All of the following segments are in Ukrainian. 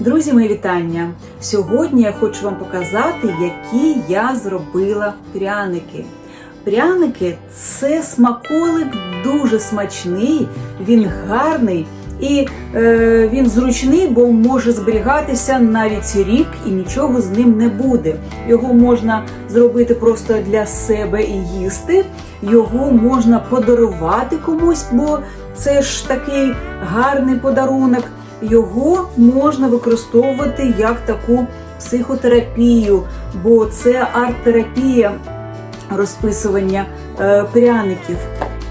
Друзі, мої вітання! Сьогодні я хочу вам показати, які я зробила пряники. Пряники це смаколик дуже смачний, він гарний і е, він зручний, бо може зберігатися навіть рік і нічого з ним не буде. Його можна зробити просто для себе і їсти. Його можна подарувати комусь, бо це ж такий гарний подарунок. Його можна використовувати як таку психотерапію, бо це арт-терапія розписування е, пряників.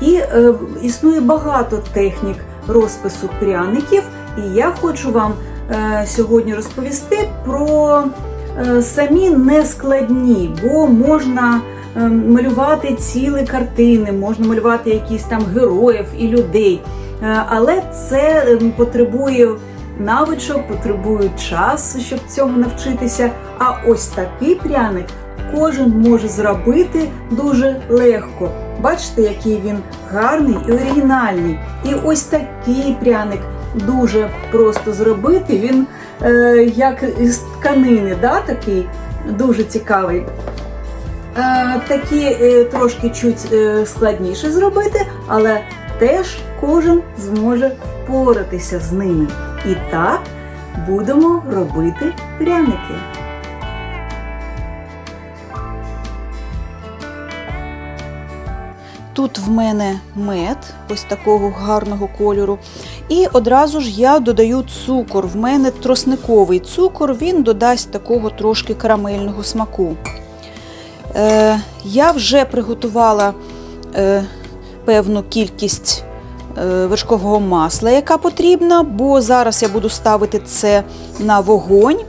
І е, існує багато технік розпису пряників. І я хочу вам е, сьогодні розповісти про самі нескладні, бо можна е, малювати цілі картини, можна малювати якісь там героїв і людей. Е, Але це е, потребує навичок, потребує часу, щоб цьому навчитися. А ось такий пряник кожен може зробити дуже легко. Бачите, який він гарний і оригінальний. І ось такий пряник дуже просто зробити. Він е, як із тканини, да, такий дуже цікавий. Е, такі е, трошки чуть е, складніше зробити, але теж кожен зможе впоратися з ними. І так будемо робити пряники. Тут в мене мед ось такого гарного кольору. І одразу ж я додаю цукор. В мене тросниковий цукор, він додасть такого трошки карамельного смаку. Е, я вже приготувала е, певну кількість е, вершкового масла, яка потрібна, бо зараз я буду ставити це на вогонь.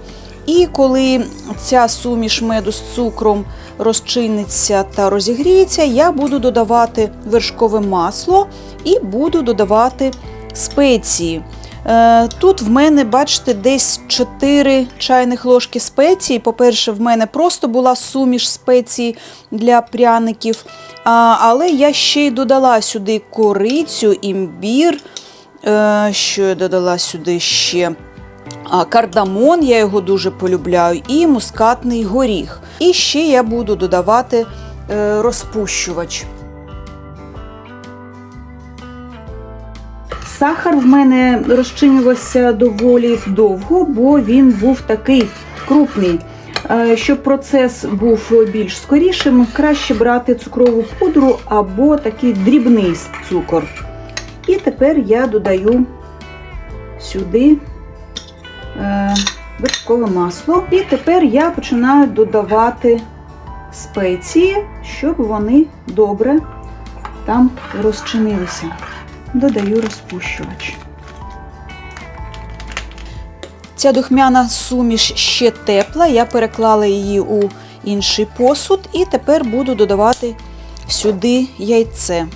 І коли ця суміш меду з цукром розчиниться та розігріється, я буду додавати вершкове масло і буду додавати спеції. Е, Тут в мене, бачите, десь 4 чайних ложки спецій. По-перше, в мене просто була суміш спецій для пряників, але я ще й додала сюди корицю, імбір. Е, Що я додала сюди ще? Кардамон, я його дуже полюбляю, і мускатний горіх. І ще я буду додавати е, розпущувач. Сахар в мене розчинювався доволі довго, бо він був такий крупний. Е, Щоб процес був більш скорішим, краще брати цукрову пудру або такий дрібний цукор. І тепер я додаю сюди е, вершкове масло. І тепер я починаю додавати спеції, щоб вони добре там розчинилися додаю розпущувач. Ця духмяна суміш ще тепла, я переклала її у інший посуд і тепер буду додавати сюди яйце.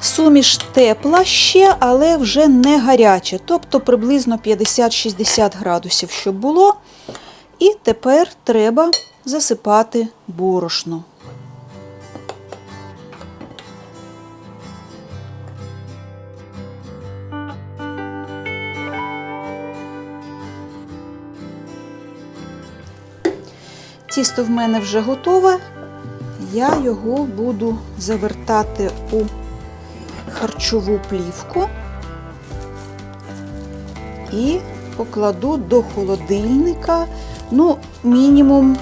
Суміш тепла ще, але вже не гаряча, тобто приблизно 50-60 градусів, щоб було. І тепер треба засипати борошно. Тісто в мене вже готове. Я його буду завертати у харчову плівку і покладу до холодильника, ну, мінімум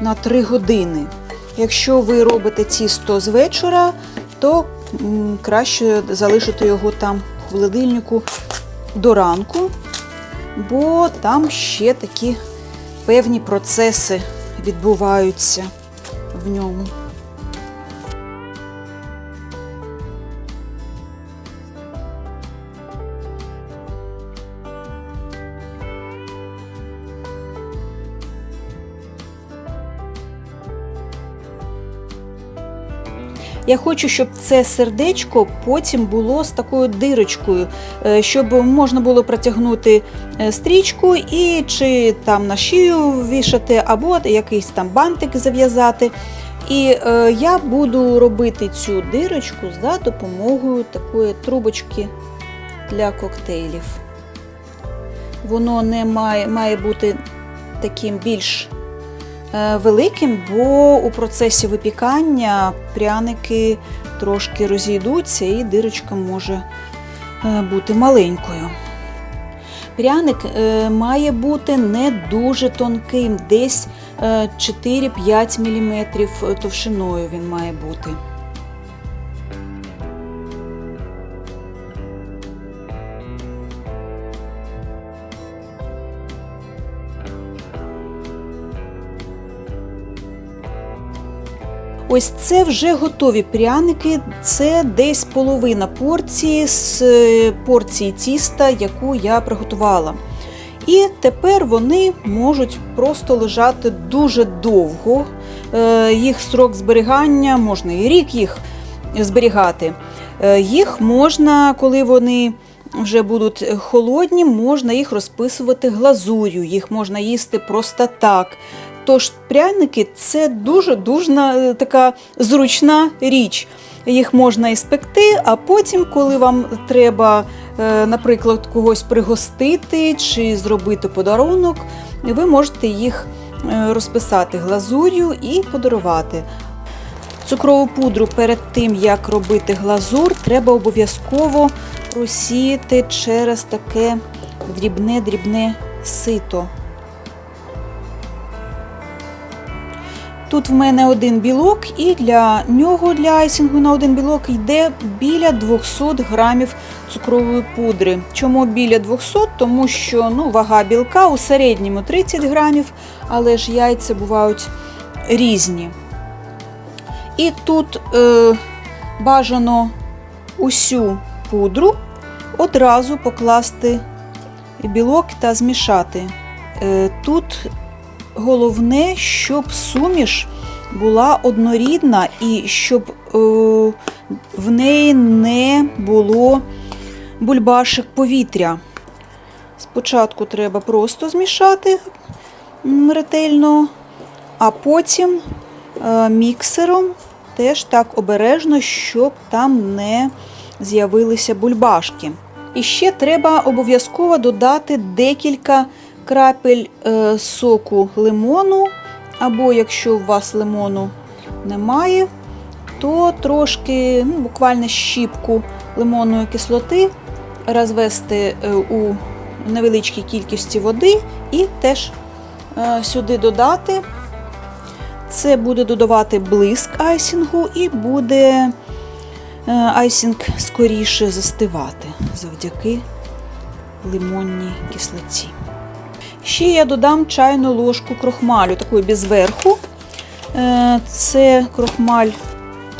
на 3 години. Якщо ви робите тісто з вечора, то краще залишити його там в холодильнику до ранку, бо там ще такі певні процеси відбуваються в ньому. Я хочу, щоб це сердечко потім було з такою дирочкою, е, щоб можна було протягнути е, стрічку і чи там на шию вішати, або якийсь там бантик зав'язати. І е, я буду робити цю дирочку за допомогою такої трубочки для коктейлів. Воно не має, має бути таким більш великим, бо у процесі випікання пряники трошки розійдуться і дирочка може е, бути маленькою. Пряник е, має бути не дуже тонким, десь е, 4-5 мм товщиною він має бути. Ось це вже готові пряники. Це десь половина порції з е, порції тіста, яку я приготувала. І тепер вони можуть просто лежати дуже довго. Е, Їх срок зберігання, можна і рік їх зберігати. Е, Їх можна, коли вони вже будуть холодні, можна їх розписувати глазур'ю, їх можна їсти просто так. Тож пряники це дуже дуже така зручна річ. Їх можна і спекти, а потім, коли вам треба, е, наприклад, когось пригостити чи зробити подарунок, ви можете їх е, розписати глазур'ю і подарувати. Цукрову пудру перед тим, як робити глазур, треба обов'язково просіяти через таке дрібне-дрібне сито. Тут в мене один білок, і для нього, для айсингу на один білок, йде біля 200 грамів цукрової пудри. Чому біля 200? Тому що ну, вага білка у середньому 30 грамів, але ж яйця бувають різні. І тут е, бажано усю пудру одразу покласти білок та змішати. Е, тут головне, щоб суміш була однорідна і щоб е, в неї не було бульбашек повітря. Спочатку треба просто змішати ретельно, а потім е, міксером теж так обережно, щоб там не з'явилися бульбашки. І ще треба обов'язково додати декілька крапель е, соку лимону, або якщо у вас лимону немає, то трошки, ну, буквально щіпку лимонної кислоти розвести е, у невеличкій кількості води і теж е, сюди додати. Це буде додавати блиск айсінгу і буде айсінг скоріше застивати завдяки лимонній кислоті. Ще я додам чайну ложку крохмалю, такої без верху. Е, Це крохмаль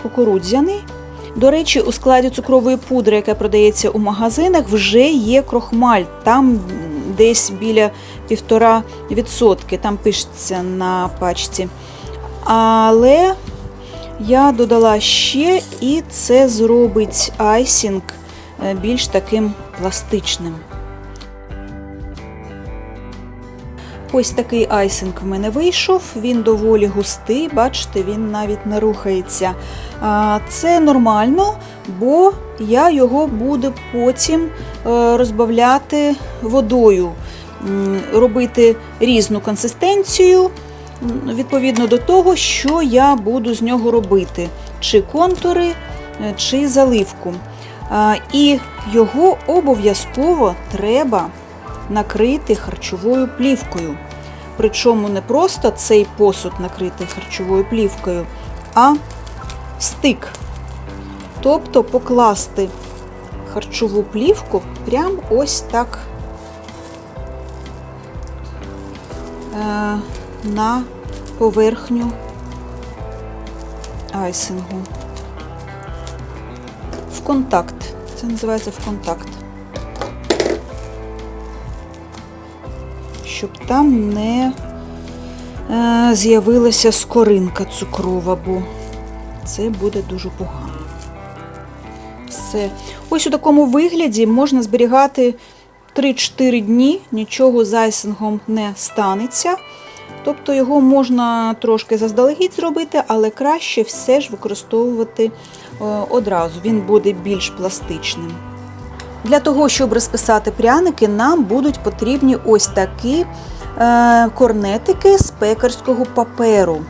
кукурудзяний. До речі, у складі цукрової пудри, яка продається у магазинах, вже є крохмаль. Там десь біля 1,5%, там пишеться на пачці. Але я додала ще, і це зробить айсінг е, більш таким пластичним. Ось такий айсинг в мене вийшов. Він доволі густий, бачите, він навіть не рухається. Це нормально, бо я його буду потім е, розбавляти водою, робити різну консистенцію відповідно до того, що я буду з нього робити: чи контури, е, чи заливку. І його обов'язково треба накрити харчовою плівкою. Причому не просто цей посуд накрити харчовою плівкою, а стик. Тобто покласти харчову плівку прямо ось так е, на поверхню айсингу. В контакт. Це називається в контакт. Щоб там не е, з'явилася скоринка цукрова, бо це буде дуже погано. Все. Ось у такому вигляді можна зберігати 3-4 дні, нічого з айсингом не станеться. Тобто його можна трошки заздалегідь зробити, але краще все ж використовувати е, одразу. Він буде більш пластичним. Для того, щоб розписати пряники, нам будуть потрібні ось такі е, корнетики з пекарського паперу.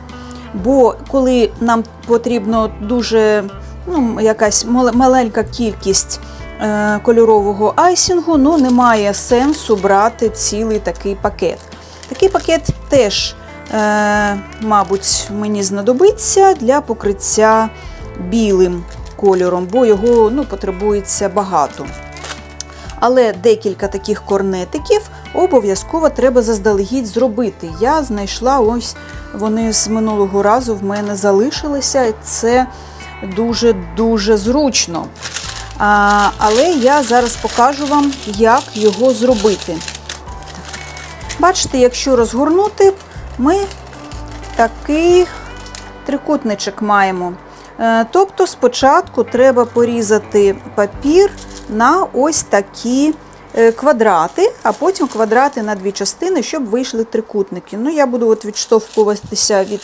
Бо коли нам потрібно дуже ну, якась маленька кількість е, кольорового айсінгу, ну немає сенсу брати цілий такий пакет. Такий пакет теж, е, мабуть, мені знадобиться для покриття білим кольором, бо його ну, потребується багато. Але декілька таких корнетиків обов'язково треба заздалегідь зробити. Я знайшла ось вони з минулого разу в мене залишилися, і це дуже-дуже зручно. А, але я зараз покажу вам, як його зробити. Бачите, якщо розгорнути, ми такий трикутничок маємо. Е, Тобто спочатку треба порізати папір на ось такі е, квадрати, а потім квадрати на дві частини, щоб вийшли трикутники. Ну, я буду от відштовхуватися від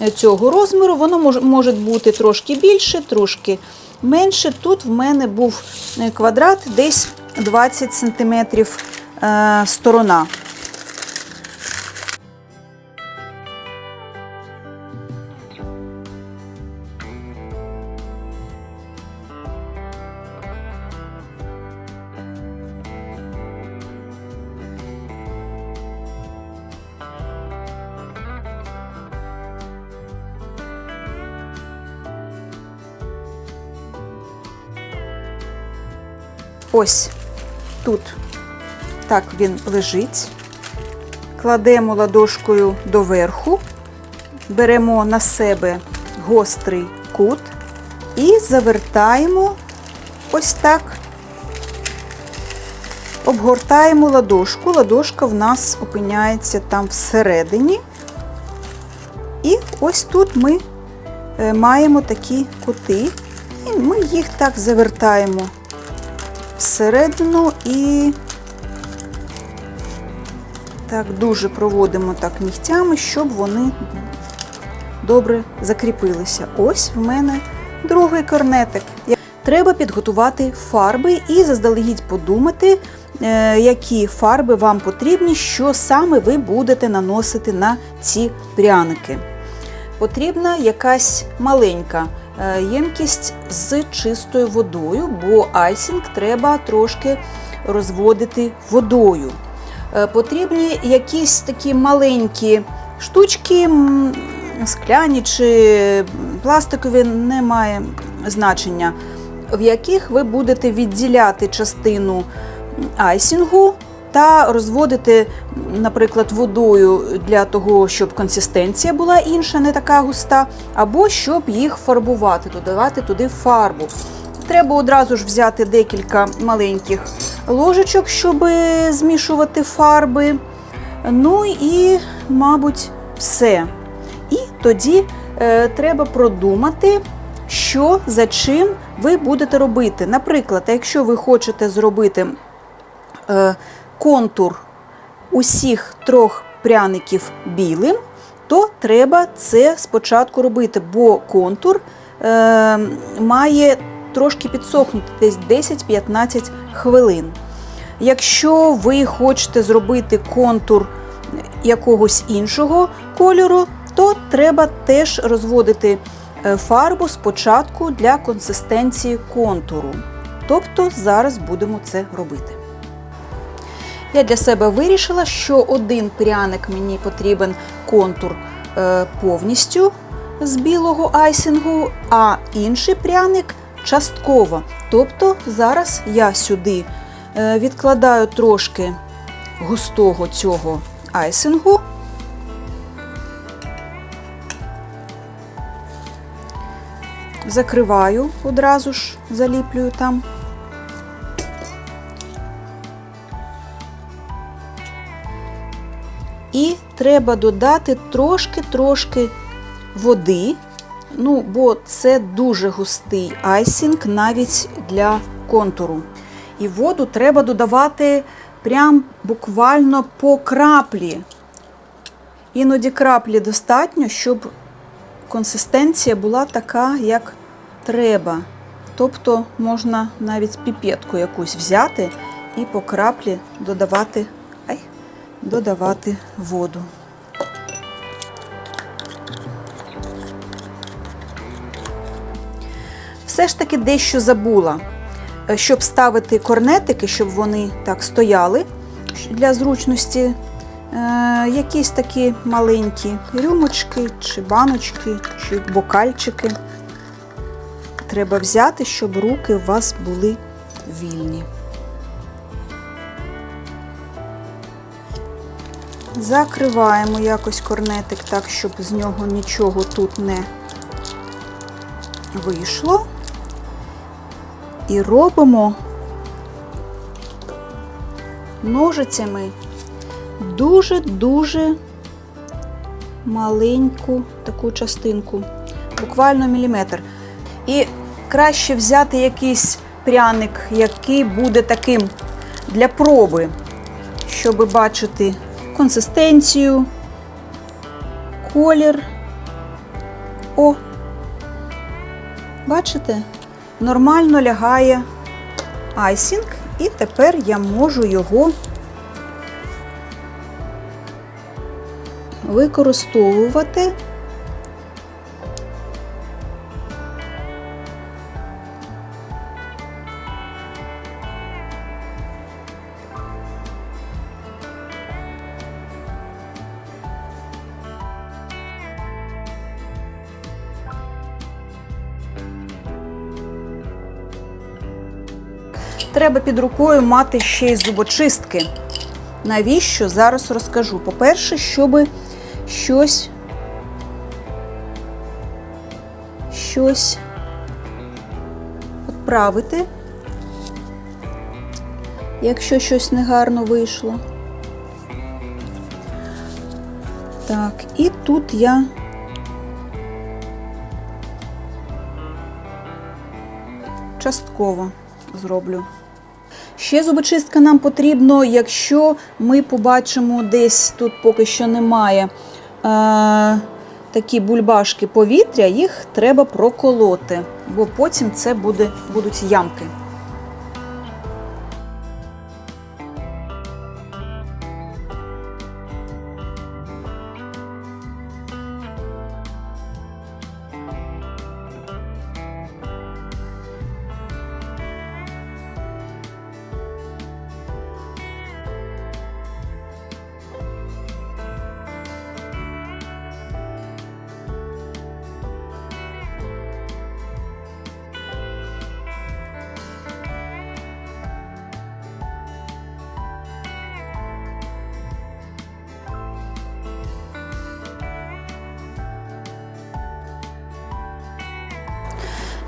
е, цього розміру. Воно може, бути трошки більше, трошки менше. Тут в мене був е, квадрат десь 20 см сторона. Ось тут так він лежить. Кладемо ладошкою доверху, беремо на себе гострий кут і завертаємо ось так. Обгортаємо ладошку. Ладошка в нас опиняється там всередині. І ось тут ми е, маємо такі кути, і ми їх так завертаємо всередину і так дуже проводимо так нігтями, щоб вони добре закріпилися. Ось в мене другий корнетик. Треба підготувати фарби і заздалегідь подумати, е, які фарби вам потрібні, що саме ви будете наносити на ці пряники. Потрібна якась маленька ємкість з чистою водою, бо айсінг треба трошки розводити водою. Е, Потрібні якісь такі маленькі штучки, скляні чи пластикові, не має значення, в яких ви будете відділяти частину айсінгу та розводити, наприклад, водою для того, щоб консистенція була інша, не така густа, або щоб їх фарбувати, додавати туди фарбу. Треба одразу ж взяти декілька маленьких ложечок, щоб змішувати фарби. Ну і, мабуть, все. І тоді е, треба продумати, що за чим ви будете робити. Наприклад, якщо ви хочете зробити е, контур усіх трьох пряників білим, то треба це спочатку робити, бо контур е, має трошки підсохнути, десь 10-15 хвилин. Якщо ви хочете зробити контур якогось іншого кольору, то треба теж розводити е, фарбу спочатку для консистенції контуру. Тобто зараз будемо це робити. Я для себе вирішила, що один пряник мені потрібен контур е, повністю з білого айсингу, а інший пряник частково. Тобто зараз я сюди е, відкладаю трошки густого цього айсингу. Закриваю одразу ж, заліплюю там. Треба додати трошки-трошки води, ну, бо це дуже густий айсінг навіть для контуру. І воду треба додавати прям буквально по краплі. Іноді краплі достатньо, щоб консистенція була така, як треба. Тобто можна навіть піпетку якусь взяти і по краплі додавати, додавати воду. Все ж таки дещо забула, Е, щоб ставити корнетики, щоб вони так стояли для зручності. е, Якісь такі маленькі рюмочки, чи баночки, чи бокальчики треба взяти, щоб руки у вас були вільні. Закриваємо якось корнетик так, щоб з нього нічого тут не вийшло. І робимо ножицями дуже-дуже маленьку таку частинку, буквально міліметр. І краще взяти якийсь пряник, який буде таким для проби, щоб бачити консистенцію, колір. О, бачите? Нормально лягає айсінг, і тепер я можу його використовувати Треба під рукою мати ще й зубочистки. Навіщо? Зараз розкажу. По-перше, щоб щось, щось відправити, якщо щось негарно вийшло. Так, і тут я частково зроблю. Ще зубочистка нам потрібно, якщо ми побачимо десь тут поки що немає е, такі бульбашки повітря, їх треба проколоти, бо потім це буде, будуть ямки.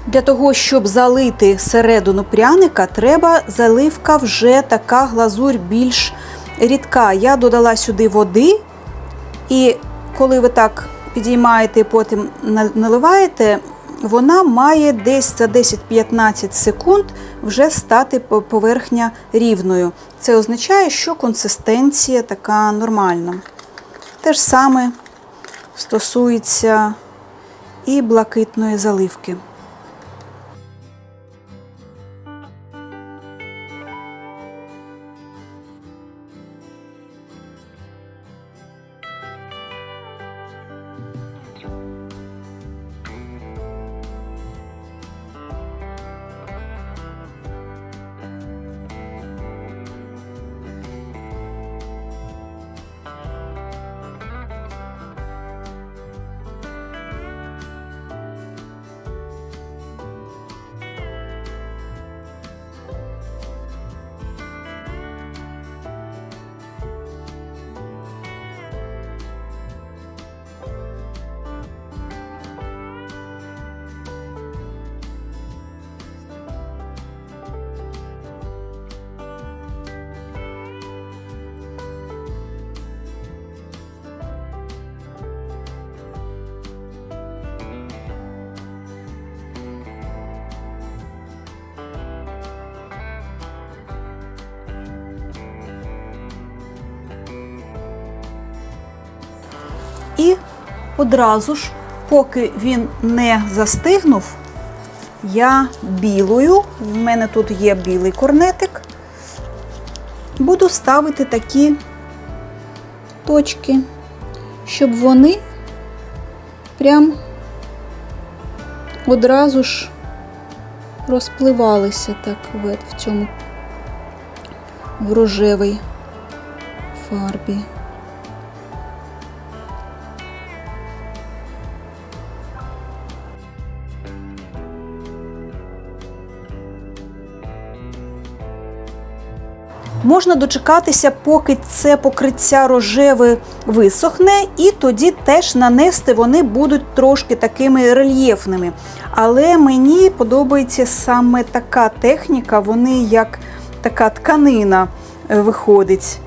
Для того, щоб залити середину пряника, треба заливка вже така глазурь більш рідка. Я додала сюди води, і коли ви так підіймаєте і потім наливаєте, вона має десь за 10-15 секунд вже стати поверхня рівною. Це означає, що консистенція така нормальна. Те ж саме стосується і блакитної заливки. І одразу ж, поки він не застигнув, я білою, в мене тут є білий корнетик, буду ставити такі точки, щоб вони прям одразу ж розпливалися так в цьому в рожевій фарбі. Можна дочекатися, поки це покриття рожеве висохне, і тоді теж нанести вони будуть трошки такими рельєфними. Але мені подобається саме така техніка, вони як така тканина е, виходить.